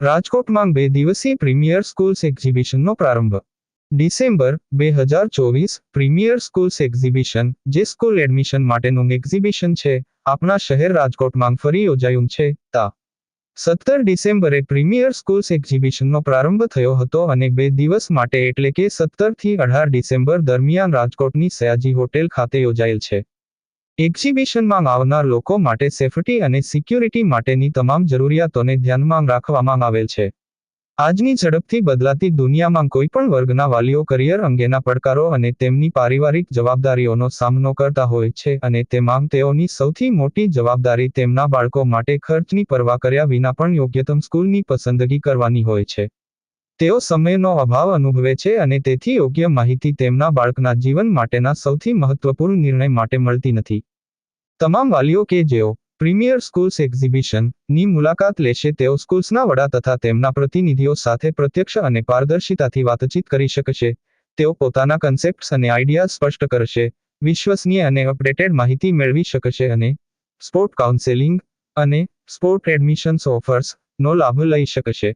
રાજકોટમાં બે દિવસીય પ્રીમિયર સ્કૂલ્સ એક્ઝિબિશનનો પ્રારંભ. ડિસેમ્બર બે હજાર ચોવીસ પ્રીમિયર સ્કૂલ્સ એક્ઝિબિશન જે સ્કૂલ એડમિશન માટેનું એક્ઝિબિશન છે, આપણા શહેર રાજકોટમાં ફરી યોજાયું છે, તા. સત્તર ડિસેમ્બરે પ્રીમિયર સ્કૂલ્સ એક્ઝિબિશનનો પ્રારંભ થયો હતો અને બે દિવસ માટે એટલે કે સત્તરથી અઢાર ડિસેમ્બર દરમિયાન રાજકોટની સયાજી હોટેલ ખાતે યોજાયેલ છે. એક્ઝિબિશનમાં આવનાર લોકો માટે સેફટી અને સિક્યુરિટી માટેની તમામ જરૂરિયાતોને ધ્યાનમાં રાખવામાં આવેલ છે. આજની ઝડપથી બદલાતી દુનિયામાં કોઈપણ વર્ગના વાલીઓ કરિયર અંગેના પડકારો અને તેમની પારિવારિક જવાબદારીઓનો સામનો કરતા હોય છે અને તેમાં તેઓની સૌથી મોટી જવાબદારી તેમના બાળકો માટે ખર્ચની પરવા કર્યા વિના પણ યોગ્યતમ સ્કૂલની પસંદગી કરવાની હોય છે. તેઓ સમયનો અભાવ અનુભવે છે અને તેથી યોગ્ય માહિતી તેમના બાળકના જીવન માટેના સૌથી મહત્વપૂર્ણ નિર્ણય માટે મળતી નથી. તમામ વાલીઓ કે જેઓ પ્રીમિયર સ્કૂલ્સ એક્ઝિબિશનની મુલાકાત લેશે તેઓ સ્કૂલ્સના વડા તથા તેમના પ્રતિનિધિઓ સાથે પ્રત્યક્ષ અને પારદર્શિતાથી વાતચીત કરી શકશે. તેઓ પોતાના કન્સેપ્ટ્સ અને આઈડિયા સ્પષ્ટ કરશે, વિશ્વસનીય અને અપડેટેડ માહિતી મેળવી શકશે અને સ્પોર્ટ કાઉન્સેલિંગ અને સ્પોર્ટ એડમિશન્સ ઓફર્સ નો લાભ લઈ શકશે.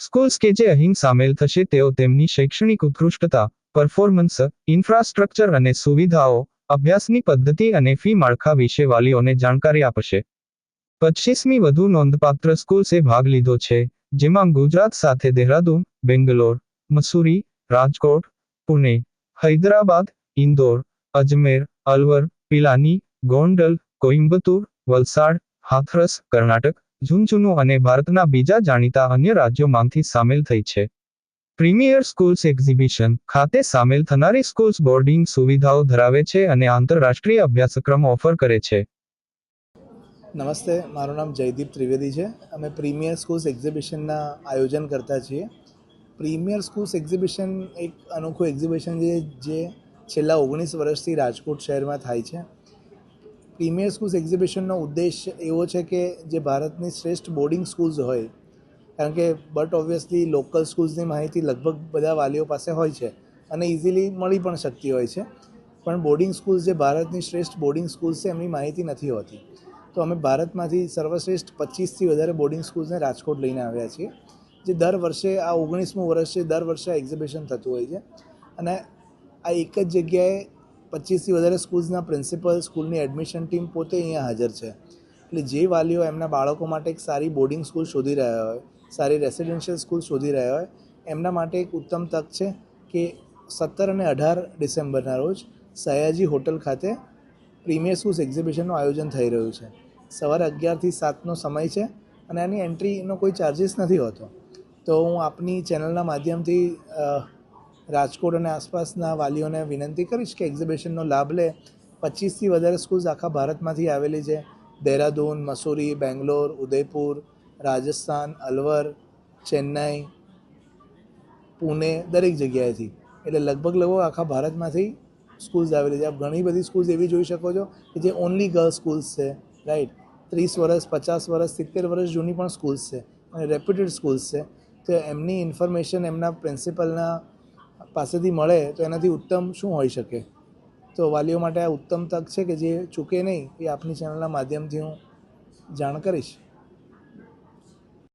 સ્કૂલ્સ કે જે અહીં સામેલ થશે, તેઓ તેમની શૈક્ષણિક ઉત્કૃષ્ટતા પરફોર્મન્સ ઇન્ફ્રાસ્ટ્રક્ચર અને સુવિધાઓ, અભ્યાસની પદ્ધતિ અને ફી માળખા વિશે વાલીઓને જાણકારી આપશે. પચીસમી વધુ નોંધપાત્ર સ્કૂલ્સે ભાગ લીધો છે, જેમાં ગુજરાત સાથે દેહરાદૂન, બેંગલોર, મસૂરી, રાજકોટ, પુણે, હૈદરાબાદ, ઇન્દોર, અજમેર, અલવર, પિલાની, ગોંડલ, કોઇમ્બતુર, વલસાડ, હાથરસ, કર્ણાટક ઝુંઝુનુ અને ભારતના બીજા જાણીતા અન્ય રાજ્યોમાંથી સામેલ થઈ છે. પ્રીમિયર સ્કૂલ્સ એક્ઝિબિશન ખાતે સામેલ થનારી સ્કૂલ્સ બોર્ડિંગ સુવિધાઓ ધરાવે છે અને આંતરરાષ્ટ્રીય અભ્યાસક્રમ ઓફર કરે છે. નમસ્તે, મારું નામ જયદીપ ત્રિવેદી છે. અમે પ્રીમિયર સ્કૂલ્સ એક્ઝિબિશનના આયોજન કરતા છીએ. પ્રીમિયર સ્કૂલ્સ એક્ઝિબિશન એક અનોખું એક્ઝિબિશન છે જે છેલ્લા ઓગણીસ વર્ષથી રાજકોટ શહેરમાં થાય છે. પ્રીમિયર સ્કૂલ્સ એક્ઝિબિશનનો ઉદ્દેશ એવો છે કે જે ભારતની શ્રેષ્ઠ બોર્ડિંગ સ્કૂલ્સ હોય, કારણ કે બટ ઓબ્વિયસલી લોકલ સ્કૂલ્સની માહિતી લગભગ બધા વાલીઓ પાસે હોય છે અને ઇઝીલી મળી પણ શકતી હોય છે. પણ બોર્ડિંગ સ્કૂલ્સ જે ભારતની શ્રેષ્ઠ બોર્ડિંગ સ્કૂલ્સ છે એમની માહિતી નથી હોતી. તો અમે ભારતમાંથી સર્વશ્રેષ્ઠ પચીસથી વધારે બોર્ડિંગ સ્કૂલ્સને રાજકોટ લઈને આવ્યા છીએ, જે દર વર્ષે આ ઓગણીસમું વર્ષ છે, દર વર્ષે આ એક્ઝિબિશન થતું હોય છે. અને આ એક જ જગ્યાએ પચીસથી વધારે સ્કૂલ્સના પ્રિન્સિપલ સ્કૂલની એડમિશન ટીમ પોતે અહીંયા હાજર છે. એટલે જે વાલીઓ એમના બાળકો માટે એક સારી બોર્ડિંગ સ્કૂલ શોધી રહ્યા હોય, સારી રેસિડેન્શિયલ સ્કૂલ શોધી રહ્યા હોય, એમના માટે એક ઉત્તમ તક છે કે સત્તર અને અઢાર ડિસેમ્બરના રોજ સયાજી હોટલ ખાતે પ્રીમિયર સ્કૂલ્સ એક્ઝિબિશનનું આયોજન થઈ રહ્યું છે. સવારે અગિયારથી સાતનો સમય છે અને આની એન્ટ્રીનો કોઈ ચાર્જિસ નથી હોતો. તો હું આપની ચેનલના માધ્યમથી રાજકોટ અને આસપાસના વાલીઓને વિનંતી કરીશ કે એક્ઝિબિશનનો લાભ લે. પચીસથી વધારે સ્કૂલ્સ આખા ભારતમાંથી આવેલી છે. દહેરાદૂન, મસૂરી, બેંગ્લોર, ઉદયપુર, રાજસ્થાન, અલવર, ચેન્નાઈ, પુણે દરેક જગ્યાએથી. એટલે લગભગ લગભગ આખા ભારતમાંથી સ્કૂલ્સ આવેલી છે. આપ ઘણી બધી સ્કૂલ્સ એવી જોઈ શકો છો કે જે ઓનલી ગર્લ્સ સ્કૂલ્સ છે રાઈટ ત્રીસ વર્ષ, પચાસ વર્ષ, સિત્તેર વર્ષ જૂની પણ સ્કૂલ્સ છે અને રેપ્યુટેડ સ્કૂલ્સ છે. તો એમની ઇન્ફોર્મેશન એમના પ્રિન્સિપલના પાસેથી મળે તો એનાથી ઉત્તમ શું હોઈ શકે? તો વાલીઓ માટે આ ઉત્તમ તક છે કે જે ચૂકે નહીં એ આપની ચેનલના માધ્યમથી હું જાણ કરીશ.